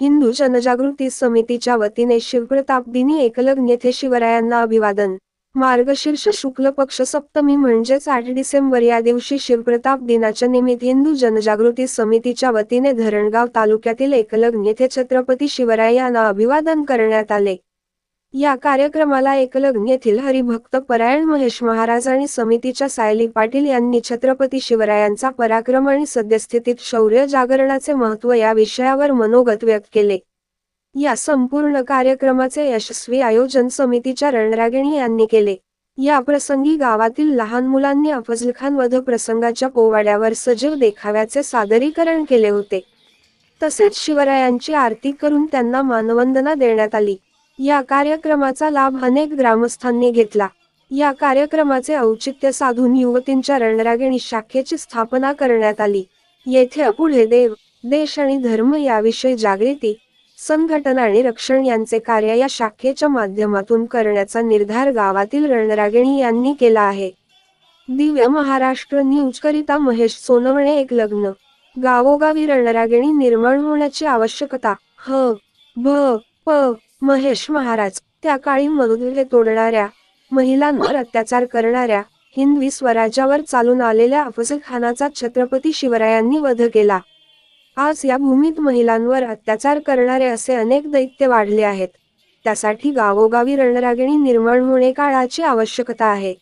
हिंदू जनजागृती समितीच्या वतीने शिवप्रताप दिनी एकलग्न येथे शिवरायांना अभिवादन. मार्गशीर्ष शुक्ल पक्ष सप्तमी म्हणजेच आठ डिसेंबर या दिवशी शिवप्रताप दिनाच्या निमित्त हिंदू जनजागृती समितीच्या वतीने धरणगाव तालुक्यातील एकलग्न येथे छत्रपती शिवराय यांना अभिवादन करण्यात आले. या कार्यक्रमाला एकलग्न येथील हरिभक्त परायण महेश महाराज आणि समितीच्या सायली पाटील यांनी छत्रपती शिवरायांचा पराक्रम आणि सद्यस्थितीत शौर्य जागरणाचे महत्त्व या विषयावर मनोगत व्यक्त केले. या संपूर्ण कार्यक्रमाचे यशस्वी आयोजन समितीच्या रणरागिणी यांनी केले. या प्रसंगी गावातील लहान मुलांनी अफजलखान वध प्रसंगाच्या पोवाड्यावर सजीव देखाव्याचे सादरीकरण केले होते. तसेच शिवरायांची आरती करून त्यांना मानवंदना देण्यात आली. या कार्यक्रमाचा लाभ अनेक ग्रामस्थांनी घेतला. या कार्यक्रमाचे औचित्य साधून युवतींच्या रणरागिणी शाखेची स्थापना करण्यात आली. येथे पुढे देव देश आणि धर्म याविषयी जागृती संघटना आणि रक्षण यांचे कार्य या शाखेच्या माध्यमातून करण्याचा निर्धार गावातील रणरागिणी यांनी केला आहे. दिव्य महाराष्ट्र न्यूज करिता महेश सोनवणे एक लग्न. गावोगावी रणरागिणी निर्माण होण्याची आवश्यकता ह भ प महेश महाराज त्या काळी मरुदे तोडणाऱ्या महिलांवर अत्याचार करणाऱ्या हिंदवी स्वराज्यावर चालून आलेल्या अफजलखानाचा छत्रपती शिवरायांनी वध केला. आज या भूमीत महिलांवर अत्याचार करणारे असे अनेक दैत्य वाढले आहेत. त्यासाठी गावोगावी रणरागिणी निर्माण होणे काळाची आवश्यकता आहे.